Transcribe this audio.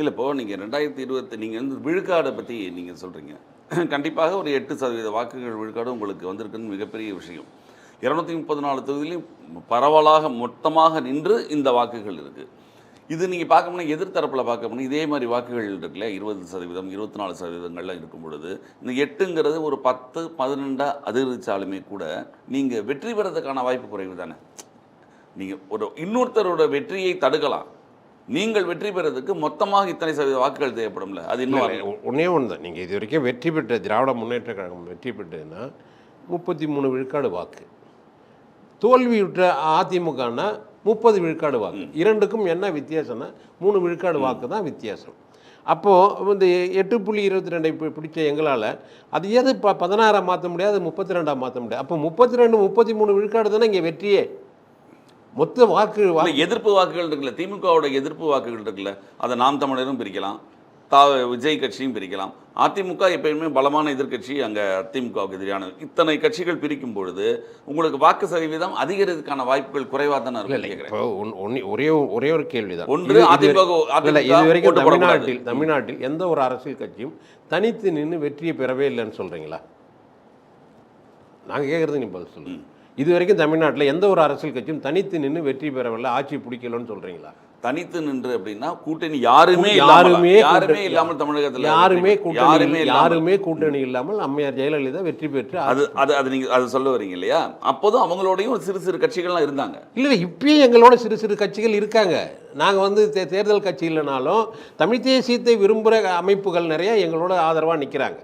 இல்லை இப்போது நீங்கள் ரெண்டாயிரத்தி இருபத்தி நீங்கள் வந்து விழுக்காடை பற்றி நீங்கள் சொல்கிறீங்க கண்டிப்பாக ஒரு எட்டு சதவீத வாக்குகள் விழுக்காடு உங்களுக்கு வந்திருக்குன்னு மிகப்பெரிய விஷயம். இரநூத்தி முப்பது நாலு தொகுதியிலையும் பரவலாக மொத்தமாக நின்று இந்த வாக்குகள் இருக்குது இது நீங்கள் பார்க்கணும்னா எதிர்த்தரப்பில் பார்க்கணும்னா இதே மாதிரி வாக்குகள் இருக்குல்ல இருபது சதவீதம் இருபத்தி நாலு சதவீதங்கள்லாம் இருக்கும் பொழுது இந்த எட்டுங்கிறது ஒரு பத்து பதினெண்டாக அதிர்ச்சாலுமே கூட நீங்கள் வெற்றி பெறதுக்கான வாய்ப்பு குறைவு தானே? நீங்கள் ஒரு இன்னொருத்தரோட வெற்றியை தடுக்கலாம். நீங்கள் வெற்றி பெறதுக்கு மொத்தமாக இத்தனை சதவீத வாக்குகள் தேவைப்படும்ல? அது இன்னும். ஒன்றே ஒன்று தான் நீங்கள் இது வரைக்கும் வெற்றி பெற்ற திராவிட முன்னேற்ற கழகம் வெற்றி பெற்றதுன்னா முப்பத்தி மூணு விழுக்காடு வாக்கு. தோல்வியுற்ற அதிமுகனா முப்பது விழுக்காடு வாக்கு. இரண்டுக்கும் என்ன வித்தியாசம்னா மூணு விழுக்காடு வாக்கு தான் வித்தியாசம். அப்போது இந்த எட்டு புள்ளி இருபத்தி ரெண்டை பி- பிடிச்ச எங்களால் அது எது இப்போ பதினாறாக மாற்ற முடியாது முப்பத்தி ரெண்டாக மாற்ற முடியாது. அப்போ முப்பத்தி ரெண்டு முப்பத்தி மூணு விழுக்காடு தானே இங்கே வெற்றியே. மொத்த வாக்கு எதிர்ப்பு வாக்குகள் இருக்குல்ல திமுகவோட எதிர்ப்பு வாக்குகள் இருக்குல்ல அதை நாம் தமிழரும் பிரிக்கலாம். தா விஜய் கட்சியும் பிரிக்கலாம். அதிமுக எப்பயுமே பலமான எதிர்க்கட்சி அங்கே திமுகவுக்கு எதிரானது இத்தனை கட்சிகள் பிரிக்கும் பொழுது உங்களுக்கு வாக்கு சதவீதம் அதிகரிக்கிறதுக்கான வாய்ப்புகள் குறைவாக தானே ஒன்னி- ஒரே ஒரே ஒரு கேள்வி தான் ஒன்று அதிமுக இது வரைக்கும். தமிழ்நாட்டில் தமிழ்நாட்டில் எந்த ஒரு அரசியல் கட்சியும் தனித்து நின்று வெற்றியை பெறவே இல்லைன்னு சொல்கிறீங்களா நாங்கள் கேட்குறது நீ பதில் சொல்லுங்க. இது வரைக்கும் தமிழ்நாட்டில் எந்த ஒரு அரசியல் கட்சியும் தனித்து நின்று வெற்றி பெறவில்லை ஆட்சி பிடிக்கலன்னு சொல்கிறீங்களா தனித்து நின்று அப்படின்னா கூட்டணி யாருமே யாருமே யாருமே இல்லாமல் தமிழகத்தில் யாருமே யாருமே யாருமே கூட்டணி இல்லாமல் அம்மையார் ஜெயலலிதா வெற்றி பெற்று அது அது அது நீங்க அது சொல்ல வரீங்க இல்லையா? அப்போதும் அவங்களோடையும் சிறு சிறு கட்சிகள்லாம் இருந்தாங்க. இல்லை இல்லை இப்பயும் எங்களோட சிறு சிறு கட்சிகள் இருக்காங்க. நாங்கள் வந்து தே தேர்தல் கட்சி இல்லைனாலும் தமிழ் தேசியத்தை விரும்புகிற அமைப்புகள் நிறைய எங்களோட ஆதரவாக நிற்கிறாங்க